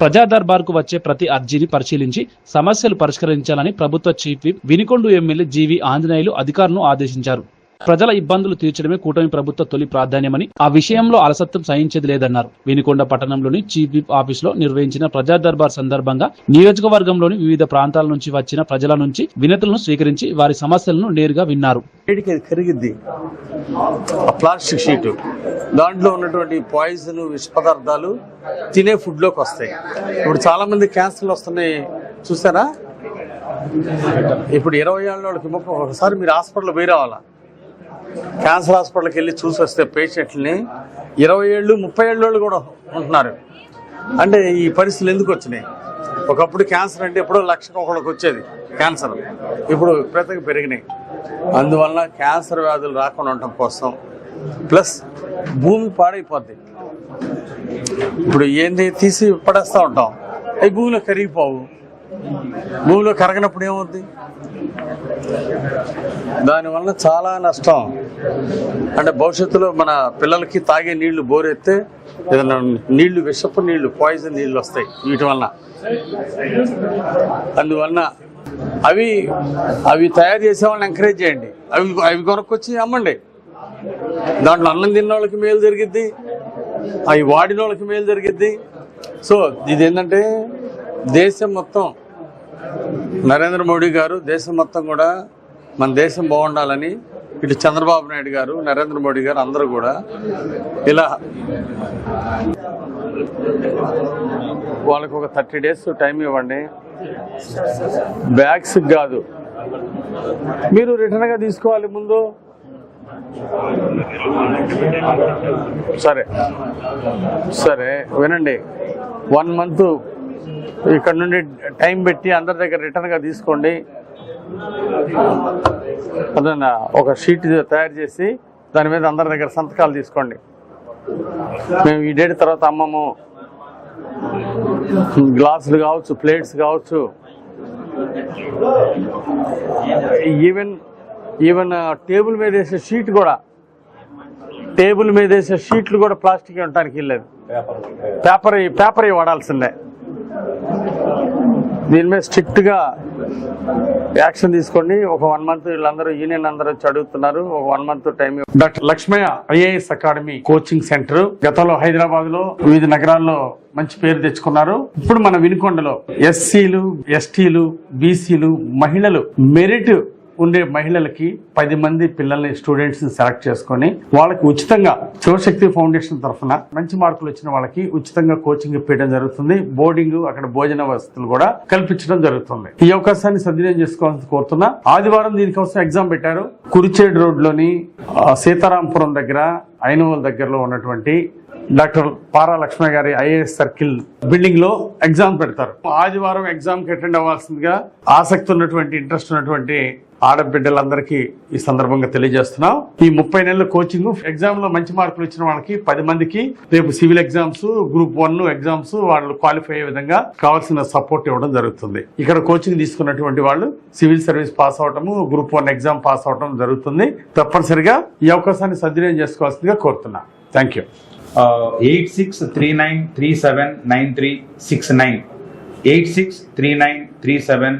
ప్రజా దర్బార్కు వచ్చే ప్రతి అర్జీని పరిశీలించి సమస్యలు పరిష్కరించాలని ప్రభుత్వ chief whip Vinukonda MLA GV Anjaneyulu అధికారులను ఆదేశించారు. ప్రజల ఇబ్బందులు తీర్చడమే కూటమి ప్రభుత్వ తొలి ప్రాధాన్యమని ఆ విషయంలో అలసత్వం సహించేది లేదన్నారు. వినుకొండ పట్టణంలోని చీఫ్ విప్ ఆఫీసులో నిర్వహించిన ప్రజా దర్బార్ సందర్భంగా నియోజకవర్గంలోని వివిధ ప్రాంతాల నుంచి వచ్చిన ప్రజల నుంచి వినతులను స్వీకరించి వారి సమస్యలను నేరుగా విన్నారు. Plastic sheet. దాంట్లో ఉన్నటువంటి పాయిజన్ విష పదార్థాలు తినే ఫుడ్లోకి వస్తాయి. ఇప్పుడు చాలా మంది క్యాన్సర్లు వస్తున్నాయి. చూసారా? ఇప్పుడు ఇరవై ఏళ్ళ వాళ్ళకి ఒకసారి మీరు హాస్పిటల్ పోయి రావాలా? క్యాన్సర్ హాస్పిటల్కి వెళ్ళి చూసి వస్తే పేషెంట్ని ఇరవై ఏళ్ళు ముప్పై ఏళ్ళు కూడా ఉంటున్నారు. అంటే ఈ పరిస్థితులు ఎందుకు వచ్చినాయి? ఒకప్పుడు క్యాన్సర్ అంటే ఎప్పుడో లక్షకు ఒకళ్ళకి వచ్చేది క్యాన్సర్. ఇప్పుడు విపరీతంగా పెరిగినాయి. అందువల్ల క్యాన్సర్ వ్యాధులు రాకుండా ఉండటం కోసం ప్లస్ భూమి పాడైపోద్ది. ఇప్పుడు ఏంది తీసి పడేస్తూ ఉంటాం. అవి భూమిలో కరిగిపోవు. భూమిలో కరగనప్పుడు ఏమవుద్ది? దానివల్ల చాలా నష్టం. అంటే భవిష్యత్తులో మన పిల్లలకి తాగే నీళ్ళు బోరెత్తే ఏదైనా నీళ్ళు విషపు నీళ్ళు పాయిజన్ నీళ్ళు వస్తాయి వీటి వలన. అందువలన అవి అవి తయారు చేసే వాళ్ళని ఎంకరేజ్ చేయండి. అవి అవి కొనుక్కొచ్చి అమ్మండి. దాంట్లో అన్నం తిన్న వాళ్ళకి మేలు జరిగిద్ది అవి వాడిన వాళ్ళకి మేలు జరిగిద్ది. సో ఇది ఏంటంటే దేశం మొత్తం నరేంద్ర మోడీ గారు దేశం మొత్తం కూడా మన దేశం బాగుండాలని ఇటు చంద్రబాబు నాయుడు గారు నరేంద్ర మోడీ గారు అందరూ కూడా ఇలా వాళ్ళకు ఒక థర్టీ డేస్ టైం ఇవ్వండి. బ్యాగ్స్ కాదు. మీరు రిటర్న్గా తీసుకోవాలి ముందు. సరే. సరే వినండి. వన్ మంత్ ఇక్కడ నుండి టైం పెట్టి అందరి దగ్గర రిటర్న్గా తీసుకోండి. అదన్నా ఒక షీట్ తయారు చేసి దాని మీద అందరి దగ్గర సంతకాలు తీసుకోండి. మేము ఈ డేట్ తర్వాత అమ్మము. గ్లాసులు కావచ్చు ప్లేట్స్ కావచ్చు. ఈవెన్ ఈవెన్ టేబుల్ మీద వేసే షీట్ కూడా టేబుల్ మీద వేసే షీట్లు కూడా ప్లాస్టిక్ ఉండటానికి వెళ్ళలేదు పేపర్. పేపర్ వాడాల్సిందే. దీని మీద స్ట్రిక్ట్గా యాక్షన్ తీసుకోండి. ఒక వన్ మంత్ వీళ్ళందరూ యూనియన్ అందరూ చదువుతున్నారు. అడుగుతున్నారు ఒక one month time doctor Lakshmaiah IAS academy coaching centre. గతంలో హైదరాబాద్లో వివిధ నగరాల్లో మంచి పేరు తెచ్చుకున్నారు. ఇప్పుడు మన వినుకొండలో ఎస్సీలు ఎస్టీలు బీసీలు మహిళలు మెరిట్ ఉండే మహిళలకి పది మంది పిల్లల్ని స్టూడెంట్స్ని సెలెక్ట్ చేసుకొని వాళ్ళకి ఉచితంగా శివశక్తి ఫౌండేషన్ తరఫున మంచి మార్కులు వచ్చిన వాళ్ళకి ఉచితంగా కోచింగ్ ఇప్పించడం జరుగుతుంది. బోర్డింగ్ అక్కడ భోజన వసతులు కూడా కల్పించడం జరుగుతుంది. ఈ అవకాశాన్ని సద్వినియోగం చేసుకోవాలని కోరుతున్నా. ఆదివారం దీనికోసం ఎగ్జామ్ పెట్టారు. కురిచేడ్ రోడ్లోని సీతారాంపురం దగ్గర ఐనవల్ దగ్గరలో ఉన్నటువంటి డాక్టర్ పారా లక్ష్మణ్ గారి ఐఏఎస్ సర్కిల్ బిల్డింగ్లో ఎగ్జామ్ పెడతారు. ఆదివారం ఎగ్జామ్కి అటెండ్ అవ్వాల్సిందిగా ఆసక్తి ఉన్నటువంటి ఇంట్రెస్ట్ ఉన్నటువంటి ఆడబిడ్డలందరికీ ఈ సందర్భంగా తెలియజేస్తున్నాం. ఈ ముప్పై నెలల కోచింగ్ ఎగ్జామ్లో మంచి మార్కులు వచ్చిన వాళ్ళకి పది మందికి రేపు civil exams group one exams వాళ్ళు క్వాలిఫై అయ్యే విధంగా కావాల్సిన సపోర్ట్ ఇవ్వడం జరుగుతుంది. ఇక్కడ కోచింగ్ తీసుకున్నటువంటి వాళ్ళు సివిల్ సర్వీస్ పాస్ అవటము గ్రూప్ వన్ ఎగ్జామ్ పాస్ అవటం జరుగుతుంది. తప్పనిసరిగా ఈ అవకాశాన్ని సద్వినియోగం చేసుకోవాల్సిందిగా కోరుతున్నా. Thank you. Eight six three nine three seven nine three six nine eight six three nine three seven